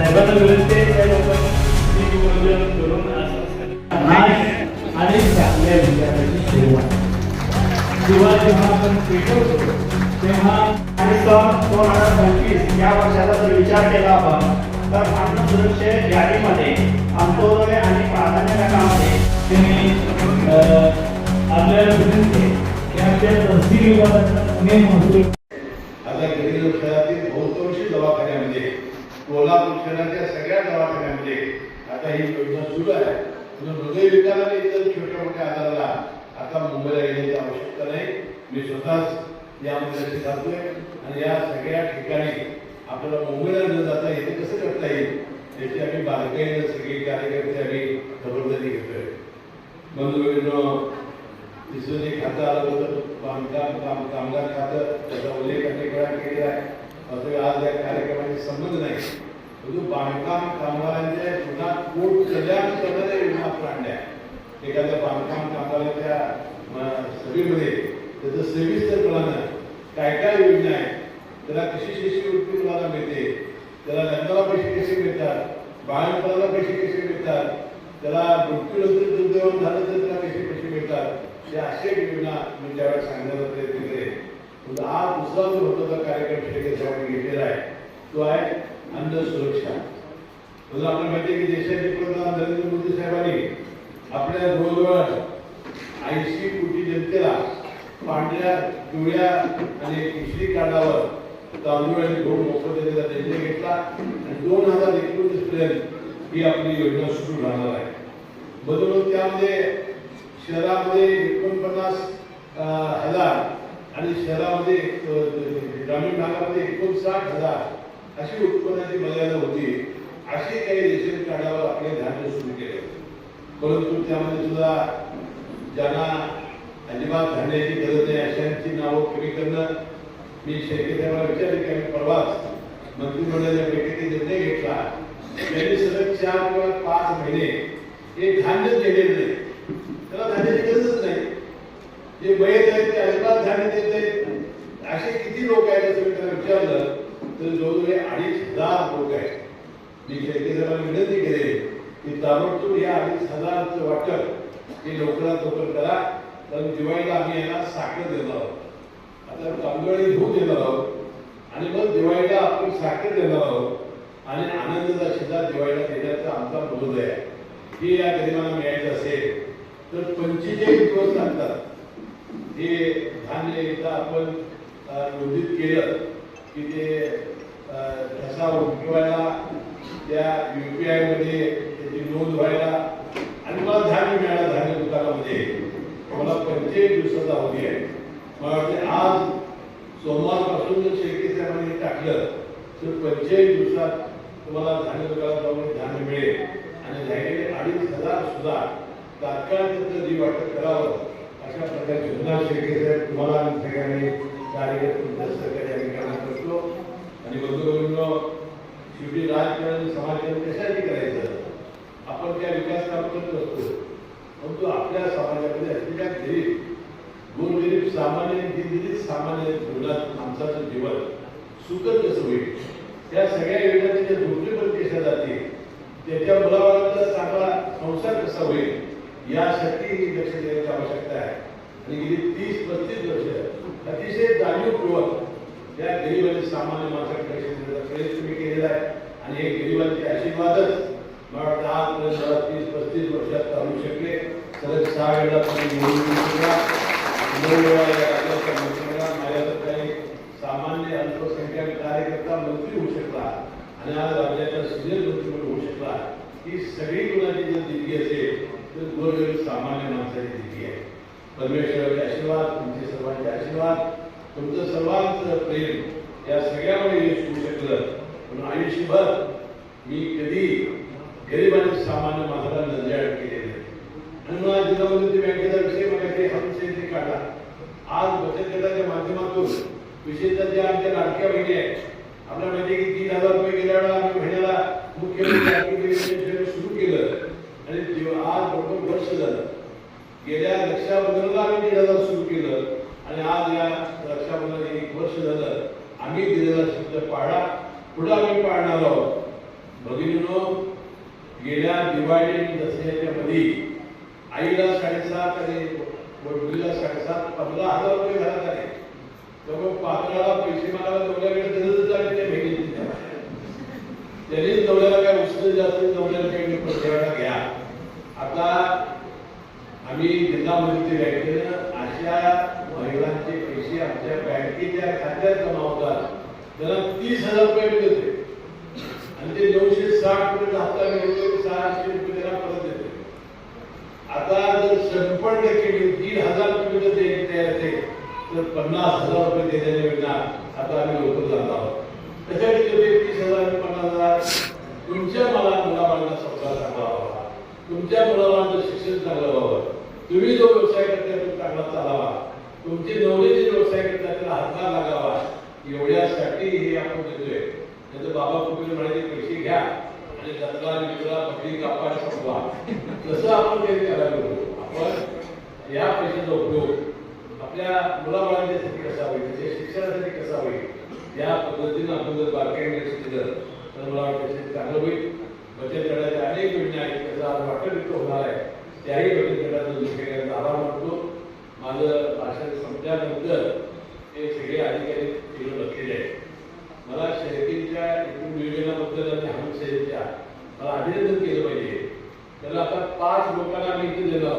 साहेबांना विनंती त्या करून आणि चांगल्या किंवा जेव्हा आपण पेटवतो तेव्हा आणि सन दोन हजार पंचवीस या वर्षाचा जर विचार केला आपण तर अन्न सुरक्षे यादीमध्ये अंत्योदय आणि प्राधान्य गटामध्ये त्यांनी अं, आपल्याला विनंती की आपल्या तहसील विभागाचा महसूल आता गडिंग शहरातील बहुतांशी दवाखान्यामध्ये कोल्हापूर शहराच्या सगळ्या दवाखान्यामध्ये आता ही योजना सुरू आहे. म्हणून हृदयविकार इतर छोट्या मोठ्या आजाराला आता मुंबईला येण्याची आवश्यकता नाही. मी स्वतःच यामध्ये जातोय आणि या सगळ्या ठिकाणी आपल्याला मुंबईला न जाता येते कसं करता येईल याची आम्ही बारकाईनं सगळे कार्यकर्ते आम्ही खबरदारी घेतोय. बंधुभगिनो तिसरं जे खातं आलं होतं. बांधकाम काम कामगार खातं त्याचा उल्लेख अनेक वेळा केलेला आहे. असं आज या कार्यक्रमाची संबंध नाही. परंतु बांधकाम कामगारांच्या पुन्हा कोट कल्याण करणाऱ्या योजना आपण आणल्या एखाद्या बांधकाम कामगारांच्या सभेमध्ये त्याचं सविस्तरपणानं काय काय योजना आहेत? त्याला कशी शिष्यवृत्ती तुम्हाला मिळते? त्याला लग्नाला पैसे कसे मिळतात? बाळपणाला पैसे कसे मिळतात? त्याला मृत्यूनंतर दुर्दैवान झालं तर त्याला पैसे कसे मिळतात? या अशा योजना मी ज्यावेळेस सांगण्याचा प्रयत्न करेन. पण हा दुसरा जो महत्त्वाचा कार्यक्रम शेतकऱ्यासाठी घेतलेला आहे तो आहे अन्न सुरक्षा म्हणून आपल्याला माहिती आहे की देशाचे पंतप्रधान नरेंद्र मोदी साहेबांनी आपल्या जवळजवळ ऐंशी कोटी जनतेला पांढऱ्या पिवळ्या आणि केशरी कार्डावर तांदूळ आणि गहू मोफत देण्याचा निर्णय घेतला आणि दोन हजार एकोणीस पर्यंत ही आपली योजना सुरू राहणार आहे. बदलून त्यामध्ये शहरामध्ये एकोणपन्नास हजार आणि शहरामध्ये ग्रामीण भागामध्ये एकोणसाठ हजार अशी उत्पन्नाची मर्यादा होती. अशी काही रेशन कार्डावर आपले धान्य सुरू केले. परंतु त्यामध्ये सुद्धा ज्यांना अजिबात धान्याची गरज नाही अशांची नावं कमी करणं मी शेतकऱ्याला विचारले की आम्ही परवाच मंत्रिमंडळाच्या बैठकीत निर्णय घेतला. त्यांनी सलग चार किंवा पाच महिने हे धान्य दिलेलं नाही त्याला धान्याची गरजच नाही जे मयत आहेत ते अजिबात ध्यान देत नाहीत असे किती लोक आहेत असं मी त्याला विचारलं तर जवळजवळ अडीच हजार लोक आहेत. मी शेतकऱ्याला विनंती करेन की ताबडतोब या अडीच हजारचं वाटप हे लवकरात लवकर करा. कारण दिवाळीला आम्ही यांना साखर देणार आहोत. आता तांदूळ धूप देणार आहोत. आणि मग दिवाळीला आपण साखर देणार आहोत. आणि आनंदाचा शिधा दिवाळीला देण्याचा आमचा मनोदय आहे. हे या गरिबांना मिळायचं असेल तर पंचेचाळीस दिवस लागतात. हे धान्य एकदा आपण नोंदित केलं की ते ठसा उठवायला त्या पी आयमध्ये त्याची नोंद व्हायला आणि मला धान्य मिळालं धान्य दुकानामध्ये. मला पंचेचाळीस दिवसाचा अवधी आहे. मला वाटते आज सोमवारपासून जर शेळके साहेबांनी टाकलं तर पंचेचाळीस दिवसात तुम्हाला धान्य दुकानात जाऊन धान्य मिळेल. आणि झालेले अडीच हजार सुद्धा तात्काळ त्याचं जी वाटप करावं. अशा प्रकारे योजना शेळके साहेब तुम्हाला आणि सगळ्यांनी कार्य तुमच्या सहकार्य आम्ही करणार करतो. आणि बंधुभगिनींनो शेवटी राजकारण समाजकारण कशासाठी करायचं? आपण त्या विकास काम करत असतो. परंतु आपल्या समाजामध्ये असलेल्या गरीब गोरगरीब सामान्य दिलेली सामान्य जीवनात माणसाचं जीवन सुखद कसं होईल? त्या सगळ्या योजना त्याच्या झोपडीवर कशा जातील त्याच्या मुलाबाळांचा चांगला संसार कसा होईल? यासाठी लक्ष देण्याची आवश्यकता आहे. आणि गेली तीस पस्तीस वर्ष अतिशय जाणीवपूर्वक त्या गरीब सामान्य माणसाकडे लक्ष देण्याचा प्रयत्न तुम्ही केलेला आहे. आणि हे गरिबांचे आशीर्वादच मला वाटतं आजपर्यंत मला तीस पस्तीस वर्षात चालू शकले. सलग सहा वेळा तुम्ही नऊ वेळा या राज्याच्या सामान्य अल्पसंख्याक कार्यकर्ता मंत्री होऊ शकला. आणि आज राज्याचा सुजय मंत्रिमंडळ होऊ शकला. ही सगळी गुणाची जर दिलगी असेल गोरगरीब सामान्य माणसाची दिली आहे. परमेश्वराचे आशीर्वाद तुमचे सर्वांचे आशीर्वाद तुमचं सर्वांचं प्रेम या सगळ्यामुळे यश होऊ शकलं. म्हणून आयुष्यभर मी कधी गरीब आणि सामान्य माणसाला नजरेआड केलेले नाही. आणि मला जिल्हामध्ये बँकेचा विषय मला ते विषय काढला. आज बचत गटाच्या माध्यमातून विशेषतः ज्या आमच्या लाडक्या बहिणी आहेत आपल्या माहिती की तीन हजार रुपये गेल्या वेळा आम्ही महिन्याला मुख्यमंत्री सुरू केलं. आणि आज बरोबर वर्ष झालं. गेल्या रक्षाबंधनाला आम्ही दीड हजार सुरू केलं आणि आज या रक्षाबंधन एक वर्ष झालं. आम्ही दिलेला शब्द पाळा. पुढे आम्ही पाळणार आहोत. भगिनीनो गेल्या दिवाळी आणि दसऱ्याच्या मध्ये आईला साडेसात आणि वडिलीला साडेसात पंधरा हजार रुपये घरात आले. त्यामुळे पात्राला पैसे मागायला तेवढ्याकडे गरजच आली त्या बहिणीची त्यांनीच तेवढ्याला काय उचल जास्त तेवढ्याला काही प्रत्येकाला घ्या आता आम्ही जिल्हा मजुरी बँकेनं अशा महिलांचे पैसे आमच्या बँकेच्या खात्यात जमा होतात त्याला तीस हजार रुपये मिळते आणि ते नऊशे साठ हप्ता मिळतो सहाशे रुपये त्याला परत देते. आता जर शंभर टक्के दीड हजार रुपये जर असेल तर पन्नास हजार रुपये देण्याच्या योजना आता आम्ही लवकर जात आहोत. त्यासाठी ते तीस हजार पन्नास हजार तुमच्या मला मुलाबाळांना संसार चांगला व्हावा तुमच्या मुलाबाळांचं शिक्षण चांगलं व्हावं तुम्ही जो व्यवसाय करता तो चांगला चालावा. तुमचे नवरीचे व्यवसाय करता त्याला हातभार लागावा. एवढ्यासाठी हे आपण देतोय. त्याचं बाबा कुठे म्हणाले पैसे घ्या. म्हणजे जत्रा विकला बकरी कापा आणि तसं आपण काही करायला आपण या पैशाचा उपयोग आपल्या मुलाबाळांच्यासाठी कसा होईल त्याच्या शिक्षणासाठी कसा होईल या पद्धतीनं आपण जर बारकाईने लक्ष दिलं तर मला वाटतं चांगलं होईल. बचत गटाच्या अनेक योजना आहेत त्याचा आज वाटप होणार आहे. त्याही बचत गटाचा दुसऱ्या आभार मानतो. माझं भाषण संपल्यानंतर हे सगळे अधिकारी तिकडे बसलेले आहेत. मला शर्यतीच्या एकूण नियोजनाबद्दल आणि हम शर्यतीच्या मला अभिनंदन केलं पाहिजे. त्याला आता पाच लोकांना मी इथे दिलं